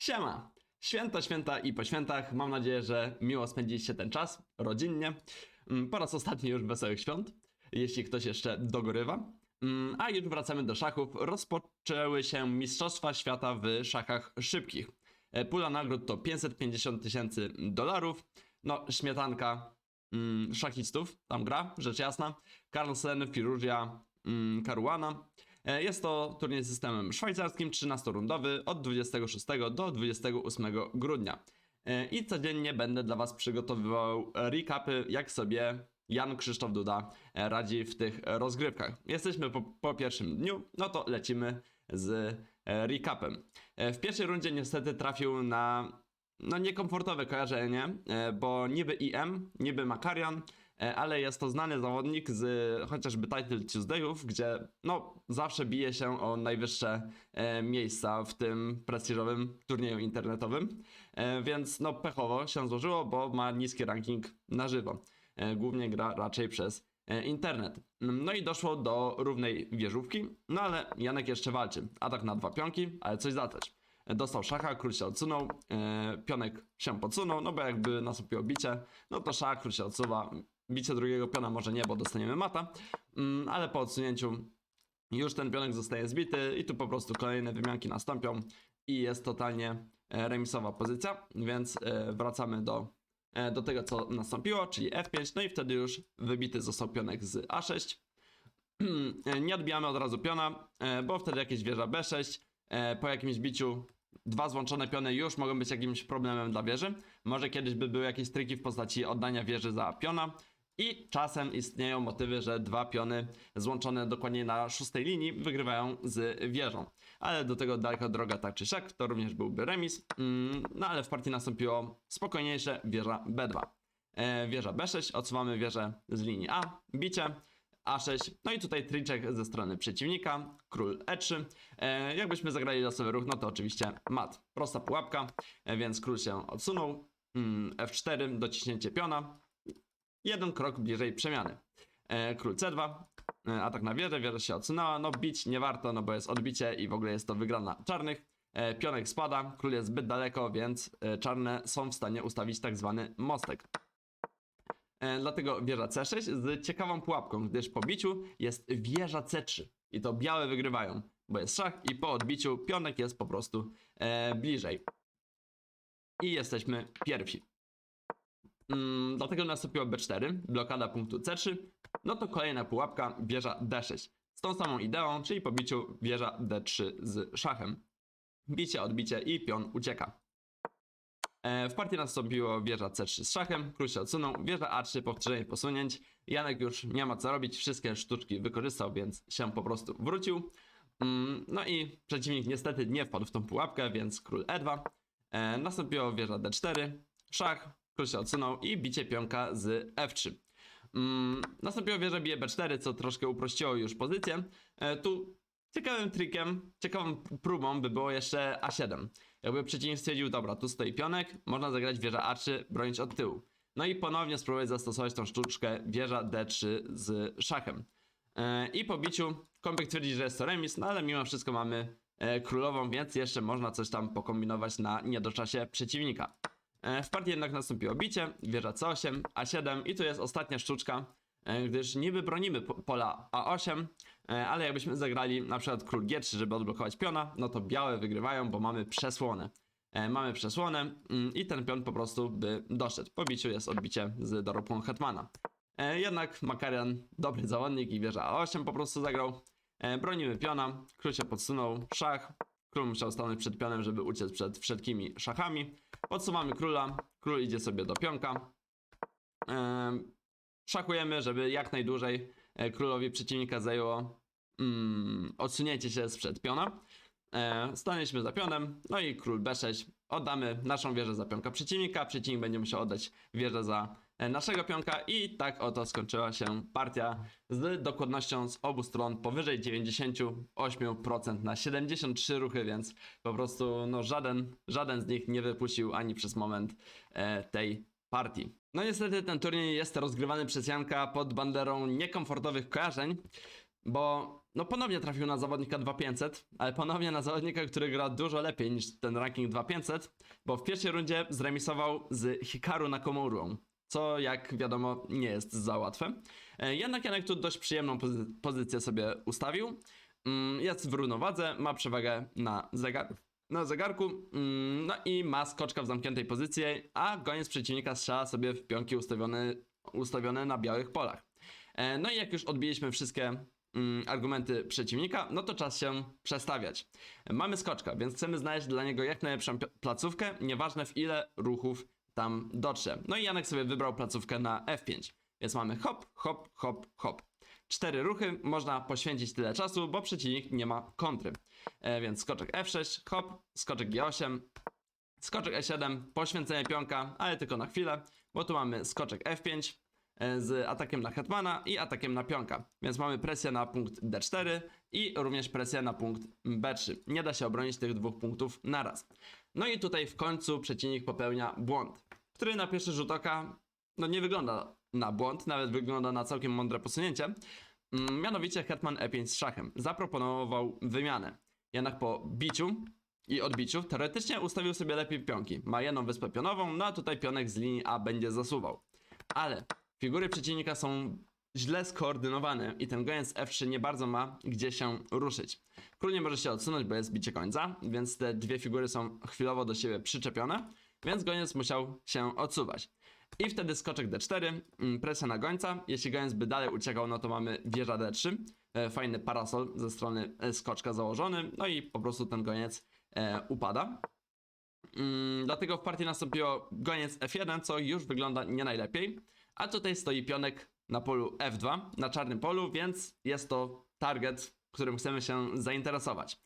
Siema! Święta, święta i po świętach. Mam nadzieję, że miło spędziliście ten czas rodzinnie. Mm, Po raz ostatni już wesołych świąt, jeśli ktoś jeszcze dogorywa. Mm, A już wracamy do szachów. Rozpoczęły się Mistrzostwa Świata w szachach szybkich. E, Pula nagród to 550 tysięcy dolarów. No, śmietanka mm, szachistów tam gra, rzecz jasna. Carlsen, Firugia, Caruana. E, Jest to turniej systemem szwajcarskim, 13-rundowy od 26 do 28 grudnia. E, I codziennie będę dla Was przygotowywał recapy, jak sobie Jan Krzysztof Duda e, radzi w tych rozgrywkach. Jesteśmy po, po pierwszym dniu, no to lecimy z e, recapem. E, W pierwszej rundzie niestety trafił na no niekomfortowe kojarzenie, e, bo niby IM, niby Makarian, e, ale jest to znany zawodnik z chociażby Title Tuesdayów, gdzie no zawsze bije się o najwyższe e, miejsca w tym prestiżowym turnieju internetowym, e, więc no pechowo się złożyło, bo ma niski ranking na żywo. E, Głównie gra raczej przez e, internet. No i doszło do równej wieżówki, no ale Janek jeszcze walczy. Atak na dwa pionki, ale coś zacząć. Dostał szacha, król się odsunął, e, pionek się podsunął, no bo jakby nastąpiło bicie, no to szach, król się odsuwa, bicie drugiego piona może nie, bo dostaniemy mata, mm, ale po odsunięciu już ten pionek zostaje zbity i tu po prostu kolejne wymianki nastąpią i jest totalnie e, remisowa pozycja, więc e, wracamy do, e, do tego co nastąpiło, czyli F5, no i wtedy już wybity został pionek z A6. E, Nie odbijamy od razu piona, bo wtedy jakieś wieża B6, e, po jakimś biciu dwa złączone piony już mogą być jakimś problemem dla wieży. Może kiedyś by były jakieś triki w postaci oddania wieży za piona. I czasem istnieją motywy, że dwa piony złączone dokładnie na szóstej linii wygrywają z wieżą. Ale do tego daleka droga tak czy siak, to również byłby remis. Mm, No ale w partii nastąpiło spokojniejsze wieża B2. E, Wieża B6, odsuwamy wieżę z linii A, bicie. A6, no i tutaj triczek ze strony przeciwnika, król E3. E, jakbyśmy zagrali losowy ruch, no to oczywiście mat. Prosta pułapka, e, więc król się odsunął. Mm, F4, dociśnięcie piona. Jeden krok bliżej przemiany. E, król C2, e, atak na wieżę, wieża się odsunęła. No bić nie warto, no bo jest odbicie i w ogóle jest to wygrana czarnych. E, pionek spada, król jest zbyt daleko, więc czarne są w stanie ustawić tak zwany mostek. Dlatego wieża C6 z ciekawą pułapką, gdyż po biciu jest wieża C3 i to białe wygrywają, bo jest szach i po odbiciu pionek jest po prostu bliżej. I jesteśmy pierwsi. Mm, dlatego nastąpiło B4, blokada punktu C3, no to kolejna pułapka, wieża D6. Z tą samą ideą, czyli po biciu wieża D3 z szachem. Bicie, odbicie i pion ucieka. E, W partii nastąpiło wieża C3 z szachem, król się odsunął, wieża A3, powtórzenie posunięć. Janek już nie ma co robić, wszystkie sztuczki wykorzystał, więc się po prostu wrócił. Mm, No i przeciwnik niestety nie wpadł w tą pułapkę, więc król E2. E, Nastąpiło wieża D4, szach, odsunął i bicie pionka z F3. Mm, Nastąpiło wieża bije B4, co troszkę uprościło już pozycję. E, Tu ciekawym trikiem, ciekawą próbą by było jeszcze A7. Jakby przeciwnik stwierdził, dobra, tu stoi pionek, można zagrać wieża A3, bronić od tyłu. No i ponownie spróbować zastosować tą sztuczkę wieża D3 z szachem. E, I po biciu Kąpek twierdzi, że jest to remis, no ale mimo wszystko mamy e, królową, więc jeszcze można coś tam pokombinować na niedoczasie przeciwnika. E, w partii jednak nastąpiło bicie, wieża C8, A7 i tu jest ostatnia sztuczka, e, gdyż niby bronimy po- pola A8, e, ale jakbyśmy zagrali na przykład król G3, żeby odblokować piona, no to białe wygrywają, bo mamy przesłonę. Mamy przesłonę mm, i ten pion po prostu by doszedł. Po biciu jest odbicie z dorobką Hetmana. Jednak Makarian, dobry zawodnik i wieża A8 po prostu zagrał. Bronimy piona, król się podsunął, szach. Król musiał stanąć przed pionem, żeby uciec przed wszelkimi szachami. Podsuwamy króla, król idzie sobie do pionka. Szachujemy, żeby jak najdłużej e, królowi przeciwnika zajęło mm, odsunięcie się sprzed piona. E, Staniemy za pionem, no i król B6. Oddamy naszą wieżę za pionka przeciwnika, przeciwnik będzie musiał oddać wieżę za naszego pionka i tak oto skończyła się partia z dokładnością z obu stron powyżej 98% na 73 ruchy, więc po prostu no żaden, żaden z nich nie wypuścił ani przez moment e, tej partii. No niestety ten turniej jest rozgrywany przez Janka pod banderą niekomfortowych kojarzeń, bo no ponownie trafił na zawodnika 2500, ale ponownie na zawodnika, który gra dużo lepiej niż ten ranking 2500, bo w pierwszej rundzie zremisował z Hikaru Nakamurą, co jak wiadomo nie jest za łatwe. E, Jednak Janek tu dość przyjemną pozy- pozycję sobie ustawił. Mm, Jest w równowadze, ma przewagę na, zegar na zegarku, mm, no i ma skoczka w zamkniętej pozycji, a goniec przeciwnika strzela sobie w pionki ustawione, ustawione na białych polach. E, No i jak już odbiliśmy wszystkie mm, argumenty przeciwnika, no to czas się przestawiać. Mamy skoczka, więc chcemy znaleźć dla niego jak najlepszą placówkę, nieważne w ile ruchów tam dotrze. No i Janek sobie wybrał placówkę na F5. Więc mamy hop, hop, hop, hop. Cztery ruchy, można poświęcić tyle czasu, bo przeciwnik nie ma kontry. E, więc skoczek F6, hop, skoczek G8, skoczek E7, poświęcenie pionka, ale tylko na chwilę, bo tu mamy skoczek F5 e, z atakiem na hetmana i atakiem na pionka. Więc mamy presję na punkt D4 i również presję na punkt B3. Nie da się obronić tych dwóch punktów naraz. No i tutaj w końcu przeciwnik popełnia błąd, który na pierwszy rzut oka no nie wygląda na błąd, nawet wygląda na całkiem mądre posunięcie. Mm, Mianowicie hetman E5 z szachem zaproponował wymianę. Jednak po biciu i odbiciu teoretycznie ustawił sobie lepiej pionki. Ma jedną wyspę pionową, no a tutaj pionek z linii A będzie zasuwał. Ale figury przeciwnika są źle skoordynowane i ten goniec F3 nie bardzo ma gdzie się ruszyć. Król nie może się odsunąć, bo jest bicie końca, więc te dwie figury są chwilowo do siebie przyczepione, więc goniec musiał się odsuwać. I wtedy skoczek D4, mm, presja na gońca. Jeśli goniec by dalej uciekał, no to mamy wieża D3. E, Fajny parasol ze strony e, skoczka założony, no i po prostu ten goniec e, upada. Mm, dlatego w partii nastąpiło goniec F1, co już wygląda nie najlepiej. A tutaj stoi pionek na polu F2, na czarnym polu, więc jest to target, którym chcemy się zainteresować.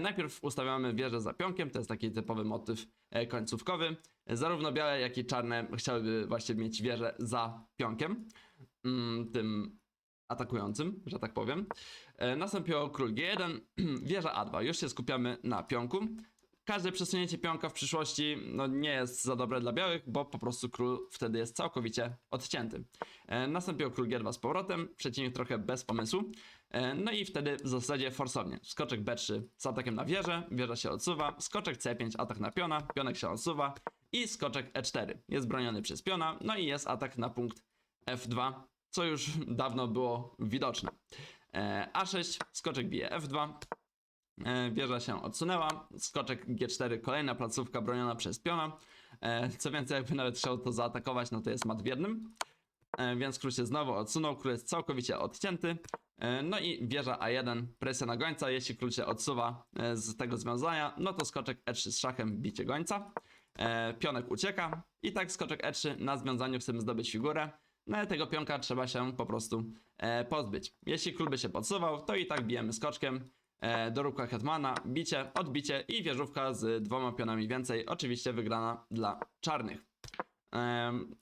Najpierw ustawiamy wieżę za pionkiem, to jest taki typowy motyw końcówkowy. E, Zarówno białe, jak i czarne chciałyby właśnie mieć wieżę za pionkiem, mm, tym atakującym, że tak powiem. E, nastąpiło król G1, wieża A2. Już się skupiamy na pionku. Każde przesunięcie pionka w przyszłości no, nie jest za dobre dla białych, bo po prostu król wtedy jest całkowicie odcięty. E, nastąpiło król G2 z powrotem, przeciwnik trochę bez pomysłu. E, no i wtedy w zasadzie forsownie. Skoczek B3 z atakiem na wieżę, wieża się odsuwa, skoczek C5 atak na piona, pionek się odsuwa i skoczek E4 jest broniony przez piona, no i jest atak na punkt F2, co już dawno było widoczne. E, A6, skoczek bije F2, E, Wieża się odsunęła. Skoczek G4, kolejna placówka broniona przez piona. Co więcej, jakby nawet chciał to zaatakować, no to jest mat w jednym. E, Więc król się znowu odsunął, król jest całkowicie odcięty. E, No i wieża A1, presja na gońca. Jeśli król się odsuwa e, z tego związania, no to skoczek E3 z szachem, bicie gońca. E, Pionek ucieka i tak skoczek E3 na związaniu chcemy zdobyć figurę. No ale tego pionka trzeba się po prostu pozbyć. Jeśli król by się podsuwał, to i tak bijemy skoczkiem doróbka hetmana, bicie, odbicie i wieżówka z dwoma pionami więcej, oczywiście wygrana dla czarnych.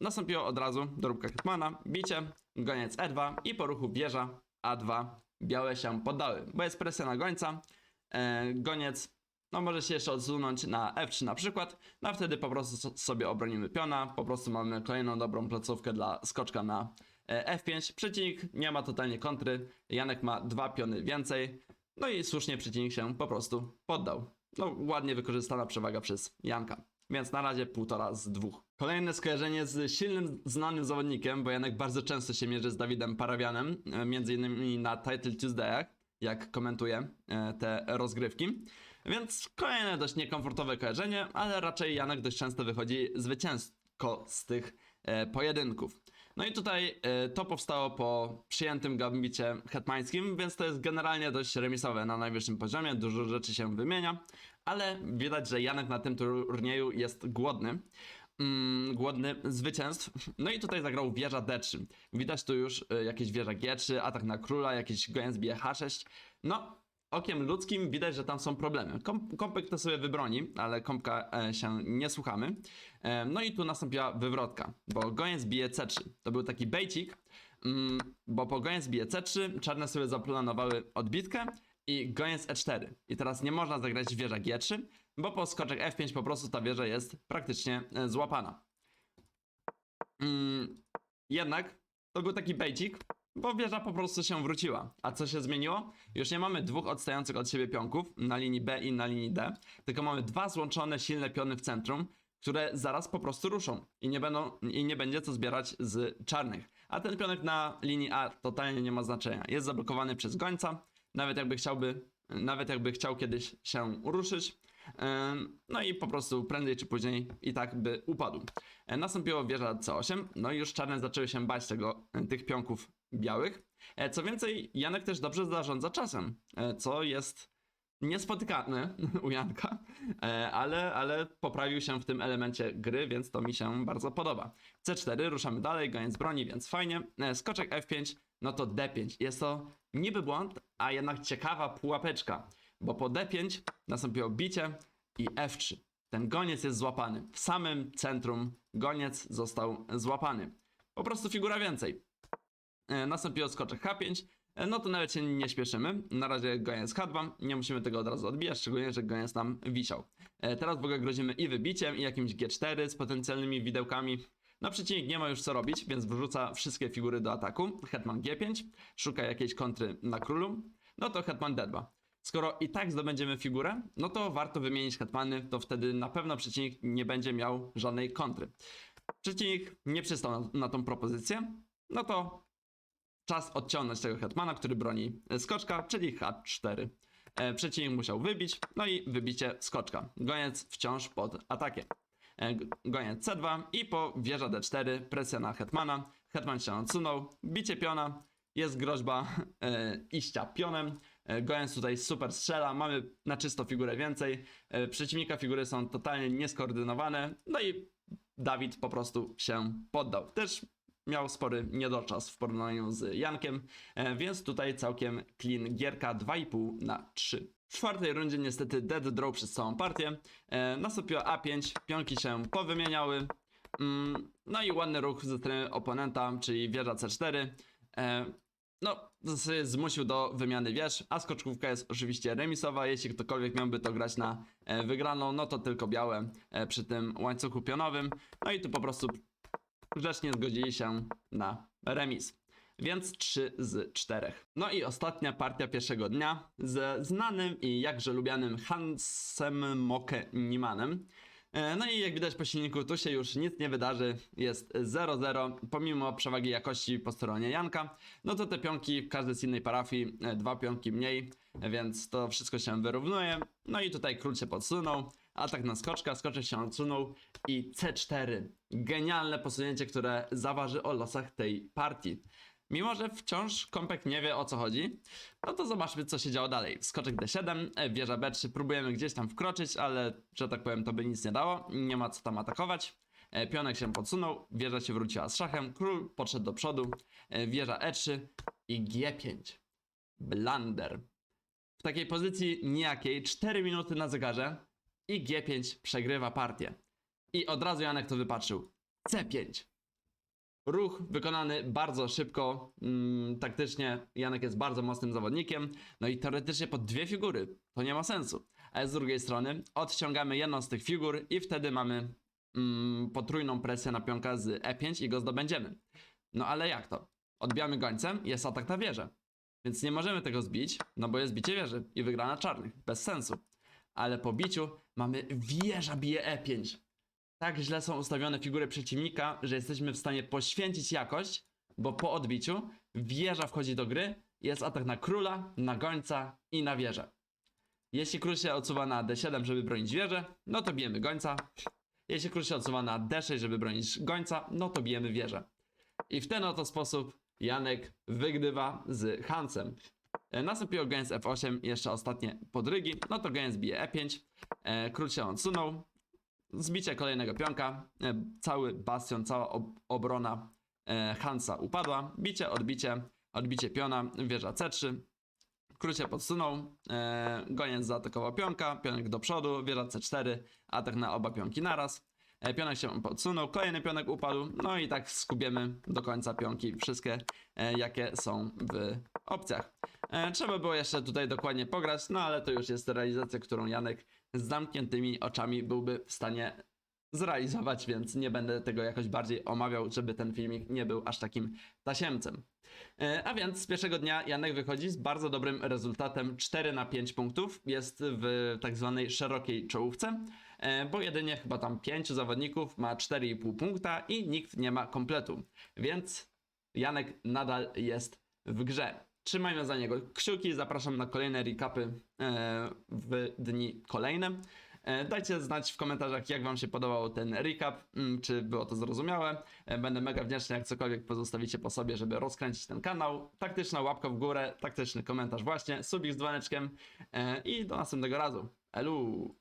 Nastąpiło od razu doróbka hetmana, bicie, goniec E2 i po ruchu wieża A2 białe się poddały, bo jest presja na gońca, e, goniec no może się jeszcze odsunąć na F3 na przykład, no a wtedy po prostu so- sobie obronimy piona, po prostu mamy kolejną dobrą placówkę dla skoczka na e, F5. Przeciwnik nie ma totalnie kontry, Janek ma dwa piony więcej, no i słusznie przeciwnik się po prostu poddał. No ładnie wykorzystana przewaga przez Janka. Więc na razie półtora z dwóch. Kolejne skojarzenie z silnym, znanym zawodnikiem, bo Janek bardzo często się mierzy z Dawidem Parawianem, e, między innymi na Title Tuesdayach, jak komentuje e, te rozgrywki. Więc kolejne dość niekomfortowe kojarzenie, ale raczej Janek dość często wychodzi zwycięsko z tych e, pojedynków. No i tutaj e, to powstało po przyjętym gambicie hetmańskim, więc to jest generalnie dość remisowe na najwyższym poziomie, dużo rzeczy się wymienia, ale widać, że Janek na tym turnieju jest głodny. Mm, głodny zwycięstw. No i tutaj zagrał wieża D3. Widać tu już e, jakieś wieża G3, atak na króla, jakiś goniec bije H6. No, okiem ludzkim widać, że tam są problemy. Kom kompek to sobie wybroni, ale kompka e, się nie słuchamy. E, no i tu nastąpiła wywrotka, bo goniec bije C3. To był taki bejcik, mm, bo po goniec bije C3 czarne sobie zaplanowały odbitkę i goniec E4. I teraz nie można zagrać wieża G3, bo po skoczek F5 po prostu ta wieża jest praktycznie e, złapana. Mm, jednak to był taki bejcik, bo wieża po prostu się wróciła. A co się zmieniło? Już nie mamy dwóch odstających od siebie pionków na linii B i na linii D, tylko mamy dwa złączone silne piony w centrum, które zaraz po prostu ruszą i nie, będą, i nie będzie co zbierać z czarnych. A ten pionek na linii A totalnie nie ma znaczenia. Jest zablokowany przez gońca, nawet jakby chciałby, nawet jakby chciał kiedyś się ruszyć. No i po prostu prędzej czy później i tak by upadł. E, Nastąpiło wieża C8, no i już czarne zaczęły się bać tego, tych pionków białych. E, Co więcej, Janek też dobrze zarządza czasem, e, co jest niespotykane u Janka, e, ale, ale poprawił się w tym elemencie gry, więc to mi się bardzo podoba. C4, ruszamy dalej, goniec broni, więc fajnie. Skoczek F5, no to D5. Jest to niby błąd, a jednak ciekawa pułapeczka, bo po D5 nastąpiło bicie i F3. Ten goniec jest złapany. W samym centrum goniec został złapany. Po prostu figura więcej. E, Nastąpiło skoczek H5. E, No to nawet się nie śpieszymy. Na razie goniec H2. Nie musimy tego od razu odbijać, szczególnie, że goniec nam wisiał. E, Teraz w ogóle grozimy i wybiciem, i jakimś G4 z potencjalnymi widełkami. No przeciwnik nie ma już co robić, więc wyrzuca wszystkie figury do ataku. Hetman G5, szuka jakiejś kontry na królu. No to Hetman D2. Skoro i tak zdobędziemy figurę, no to warto wymienić hetmany, to wtedy na pewno przeciwnik nie będzie miał żadnej kontry. Przeciwnik nie przystał na, na tą propozycję, no to czas odciągnąć tego hetmana, który broni e, skoczka, czyli H4. E, Przeciwnik musiał wybić, no i wybicie skoczka. Goniec wciąż pod atakiem. E, Goniec C2 i po wieża D4 presja na hetmana. Hetman się odsunął, bicie piona, jest groźba e, iścia pionem. Goniec tutaj super strzela, mamy na czysto figurę więcej. E, Przeciwnika figury są totalnie nieskoordynowane, no i Dawid po prostu się poddał. Też miał spory niedoczas w porównaniu z Jankiem, e, więc tutaj całkiem clean gierka 2,5 na 3. W czwartej rundzie niestety dead draw przez całą partię. E, Nastąpiło A5, pionki się powymieniały. Mm, No i ładny ruch ze strony oponenta, czyli wieża C4. E, No, zmusił do wymiany wież, a skoczkówka jest oczywiście remisowa. Jeśli ktokolwiek miałby to grać na wygraną, no to tylko białe przy tym łańcuchu pionowym. No i tu po prostu grzecznie zgodzili się na remis. Więc 3 z 4. No i ostatnia partia pierwszego dnia ze znanym i jakże lubianym Hansem Moke Nimanem. E, No i jak widać po silniku, tu się już nic nie wydarzy, jest 0-0, pomimo przewagi jakości po stronie Janka. No to te pionki, każdy z innej parafii, e, dwa pionki mniej, więc to wszystko się wyrównuje. No i tutaj król się podsunął, atak na skoczka, skoczek się odsunął i C4. Genialne posunięcie, które zaważy o losach tej partii. Mimo, że wciąż Kompek nie wie o co chodzi, no to zobaczmy co się działo dalej. Skoczek D7, e, wieża B3, próbujemy gdzieś tam wkroczyć, ale że tak powiem to by nic nie dało, nie ma co tam atakować. E, Pionek się podsunął, wieża się wróciła z szachem, król podszedł do przodu, e, wieża E3 i G5. Blunder. W takiej pozycji nijakiej 4 minuty na zegarze i G5 przegrywa partię. I od razu Janek to wypatrzył. C5. Ruch wykonany bardzo szybko, mm, taktycznie Janek jest bardzo mocnym zawodnikiem, no i teoretycznie pod dwie figury, to nie ma sensu. Ale z drugiej strony odciągamy jedną z tych figur i wtedy mamy mm, potrójną presję na pionka z E5 i go zdobędziemy. No ale jak to? Odbijamy gońcem, jest atak na wieżę. Więc nie możemy tego zbić, no bo jest bicie wieży i wygrana czarnych. Bez sensu. Ale po biciu mamy wieża bije E5 tak źle są ustawione figury przeciwnika, że jesteśmy w stanie poświęcić jakość, bo po odbiciu wieża wchodzi do gry, jest atak na króla, na gońca i na wieżę. Jeśli król się odsuwa na D7, żeby bronić wieżę, no to bijemy gońca. Jeśli król się odsuwa na D6, żeby bronić gońca, no to bijemy wieżę. I w ten oto sposób Janek wygrywa z Hansem. E, Nastąpiło goniec F8, jeszcze ostatnie podrygi, no to goniec bije E5, e, król się odsunął, zbicie kolejnego pionka, e, cały bastion, cała ob obrona Hansa upadła, bicie, odbicie, odbicie piona, wieża C3, król się podsunął, e, goniec zaatakował pionka, pionek do przodu, wieża C4, atak na oba pionki naraz, pionek się podsunął, kolejny pionek upadł, no i tak skubiemy do końca pionki, wszystkie jakie są w opcjach. E, trzeba było jeszcze tutaj dokładnie pograć, no ale to już jest realizacja, którą Janek z zamkniętymi oczami byłby w stanie zrealizować, więc nie będę tego jakoś bardziej omawiał, żeby ten filmik nie był aż takim tasiemcem. E, A więc z pierwszego dnia Janek wychodzi z bardzo dobrym rezultatem 4 na 5 punktów. Jest w tak zwanej szerokiej czołówce, e, bo jedynie chyba tam 5 zawodników ma 4,5 punkta i nikt nie ma kompletu. Więc Janek nadal jest w grze. Trzymajmy za niego kciuki, zapraszam na kolejne recapy e, w dni kolejne. E, Dajcie znać w komentarzach, jak Wam się podobał ten recap, mm, czy było to zrozumiałe. E, Będę mega wdzięczny, jak cokolwiek pozostawicie po sobie, żeby rozkręcić ten kanał. Taktyczna łapka w górę, taktyczny komentarz właśnie, subik z dzwoneczkiem i do następnego razu. Elu!